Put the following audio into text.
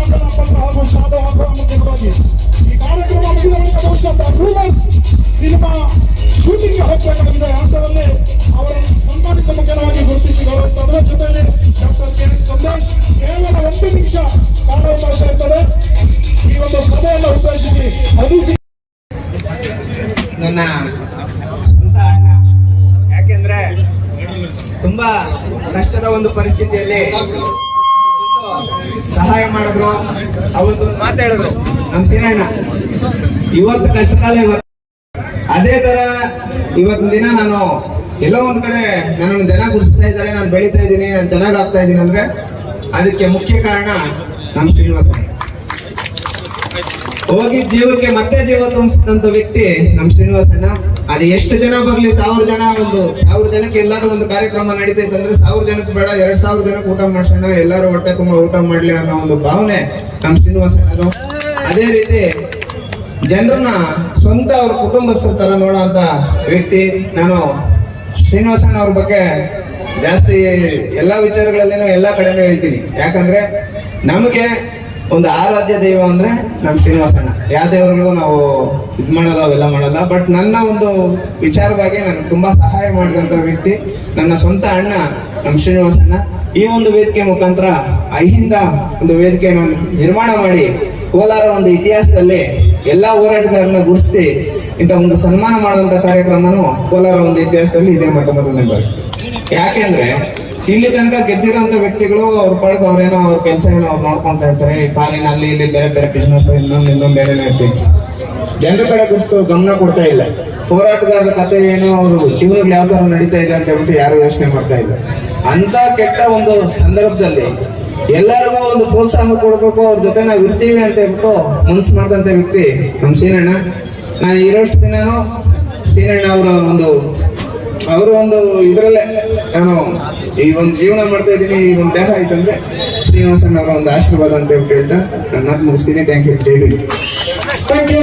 ಪತ್ರ ಹಾಗೂ ಶಾಲು ಹಾಗೂ ಮುಖ್ಯವಾಗಿ ಈ ಕಾರ್ಯಕ್ರಮ ಮುಗಿದ ಬಹುಶಃ ರೂಮರ್ಸ್ ಸಿನಿಮಾ ಶೂಟಿಂಗ್ ಹೋಗಬೇಕಾಗಿದೆ ಅಂತರಲ್ಲಿ ಅವರನ್ನು ಸನ್ಮಾನಿಸ ಮುಖ್ಯವಾಗಿ ಗುರುತಿಸಿ ಗೌರವಿಸ್ತಾ ಅದರ ಜೊತೆಯಲ್ಲಿ ಡಾಕ್ಟರ್ ಕೆ ಎನ್ ಸಂದೇಶ್ ಕೇವಲ ಒಂದು ನಿಮಿಷ ಇರ್ತದೆ ಈ ಒಂದು ಸಭೆಯನ್ನು ಉದ್ದೇಶಿಸಿ ಅನಿಸಿ ನನ್ನ ಸ್ವಂತ ಅಣ್ಣ ಯಾಕೆಂದ್ರೆ ತುಂಬಾ ಕಷ್ಟದ ಒಂದು ಪರಿಸ್ಥಿತಿಯಲ್ಲಿ ಸಹಾಯ ಮಾಡಿದ್ರು. ಅವತ್ತು ಮಾತಾಡಿದ್ರು ನಮ್ ಸೀನಣ್ಣ ಇವತ್ತು ಕಷ್ಟಕಾಲ ಇವತ್ತು. ಅದೇ ತರ ಇವತ್ತಿನ ದಿನ ನಾನು ಎಲ್ಲೋ ಒಂದ್ ಕಡೆ ನನ್ನನ್ನು ಜನ ಗುಡಿಸ್ತಾ ಇದ್ದಾರೆ ನಾನು ಬೆಳೀತಾ ಇದ್ದೀನಿ ನಾನು ಚೆನ್ನಾಗ್ ಆಗ್ತಾ ಇದ್ದೀನಿ ಅಂದ್ರೆ ಅದಕ್ಕೆ ಮುಖ್ಯ ಕಾರಣ ನಮ್ ಶ್ರೀನಿವಾಸ ಹೋಗಿ ಜೀವಕ್ಕೆ ಮತ್ತೆ ಜೀವ ತುಂಬಿಸಿದಂತ ವ್ಯಕ್ತಿ ನಮ್ ಶ್ರೀನಿವಾಸಣ್ಣ. ಅದು ಎಷ್ಟು ಜನ ಬರ್ಲಿ? ಸಾವಿರ ಜನ ಒಂದು, ಸಾವಿರ ಜನಕ್ಕೆ ಎಲ್ಲಾರು ಒಂದು ಕಾರ್ಯಕ್ರಮ ನಡೀತೈತೆ ಅಂದ್ರೆ ಸಾವಿರ ಜನಕ್ಕೆ ಬೇಡ, ಎರಡ್ ಸಾವಿರ ಜನಕ್ಕೆ ಊಟ ಮಾಡ್ಸೋಣ, ಎಲ್ಲಾರು ಹೊಟ್ಟೆ ತುಂಬಾ ಊಟ ಮಾಡ್ಲಿ ಅನ್ನೋ ಒಂದು ಭಾವನೆ ನಮ್ ಶ್ರೀನಿವಾಸ ಅದೇ ರೀತಿ ಜನರನ್ನ ಸ್ವಂತ ಅವ್ರ ಕುಟುಂಬಸ್ಥರ ತರ ನೋಡುವಂತ ವ್ಯಕ್ತಿ ನಾನು ಶ್ರೀನಿವಾಸನ್ ಅವ್ರ ಬಗ್ಗೆ ಜಾಸ್ತಿ ಎಲ್ಲಾ ವಿಚಾರಗಳಲ್ಲೇನೋ ಎಲ್ಲಾ ಕಡೆನೂ ಹೇಳ್ತೀನಿ. ಯಾಕಂದ್ರೆ ನಮಗೆ ಒಂದು ಆರಾಧ್ಯ ದೈವ ಅಂದ್ರೆ ನಮ್ ಶ್ರೀನಿವಾಸಣ್ಣ. ಯಾವ ದೇವರಿಗೂ ನಾವು ಇದ್ ಮಾಡೋದು, ಅವೆಲ್ಲ ಮಾಡಲ್ಲ. ಬಟ್ ನನ್ನ ಒಂದು ವಿಚಾರವಾಗಿ ನನಗೆ ತುಂಬಾ ಸಹಾಯ ಮಾಡಿದಂತ ವ್ಯಕ್ತಿ ನನ್ನ ಸ್ವಂತ ಅಣ್ಣ ನಮ್ ಶ್ರೀನಿವಾಸಣ್ಣ. ಈ ಒಂದು ವೇದಿಕೆ ಮುಖಾಂತರ ಅಹಿಂದ ಒಂದು ವೇದಿಕೆಯನ್ನು ನಿರ್ಮಾಣ ಮಾಡಿ ಕೋಲಾರ ಒಂದು ಇತಿಹಾಸದಲ್ಲಿ ಎಲ್ಲಾ ಹೋರಾಟಗಾರನ್ನ ಗುಡಿಸಿ ಇಂಥ ಒಂದು ಸನ್ಮಾನ ಮಾಡುವಂತ ಕಾರ್ಯಕ್ರಮನು ಕೋಲಾರ ಒಂದು ಇತಿಹಾಸದಲ್ಲಿ ಇದೇ ಮೊಟ್ಟ ಮೊದಲನೇ ಬಾರಿ ಯಾಕೆಂದ್ರೆ ಇಲ್ಲಿ ತನಕ ಗೆದ್ದಿರೋಂಥ ವ್ಯಕ್ತಿಗಳು ಅವ್ರ ಪಡೆದು ಅವ್ರೇನೋ ಅವ್ರ ಕೆಲಸ ಏನೋ ಅವ್ರು ನೋಡ್ಕೊಂತ ಇರ್ತಾರೆ. ಈ ಕಾಲಿನ ಅಲ್ಲಿ ಇಲ್ಲಿ ಬೇರೆ ಬೇರೆ ಬಿಸ್ನೆಸ್ ಇನ್ನೊಂದು ಇನ್ನೊಂದು ಬೇರೆ ಇರ್ತೈತಿ ಜನರ ಕಡೆ ಕುರಿತು ಗಮನ ಕೊಡ್ತಾ ಇಲ್ಲ. ಹೋರಾಟಗಾರರ ಕತೆ ಏನು ಅವರು ಜೀವನಗಳು ಯಾವ ತರ ನಡೀತಾ ಇದೆ ಅಂತ ಹೇಳ್ಬಿಟ್ಟು ಯಾರು ಯೋಚನೆ ಮಾಡ್ತಾ ಇಲ್ಲ. ಅಂತ ಕೆಟ್ಟ ಒಂದು ಸಂದರ್ಭದಲ್ಲಿ ಎಲ್ಲರಿಗೂ ಒಂದು ಪ್ರೋತ್ಸಾಹ ಕೊಡ್ಬೇಕು, ಅವ್ರ ಜೊತೆ ನಾವು ಇರ್ತೀವಿ ಅಂತ ಹೇಳ್ಬಿಟ್ಟು ಮನ್ಸು ಮಾಡಿದಂತ ವ್ಯಕ್ತಿ ನಮ್ ಸೀನಣ್ಣ. ನಾನು ಇರೋಷ್ಟು ದಿನಾನು ಸೀನಣ್ಣ ಅವರ ಒಂದು ಅವರು ಒಂದು ಇದರಲ್ಲೇ ನಾನು ಈ ಒಂದು ಜೀವನ ಮಾಡ್ತಾ ಇದ್ದೀನಿ, ಈ ಒಂದು ದೇಹ ಆಯ್ತಂದ್ರೆ ಶ್ರೀನಿವಾಸನ್ ಅವರ ಒಂದು ಆಶೀರ್ವಾದ ಅಂತ ಹೇಳ್ತಾ ನನ್ನ ಮುಗಿಸ್ತೀನಿ thank you Jai thank you.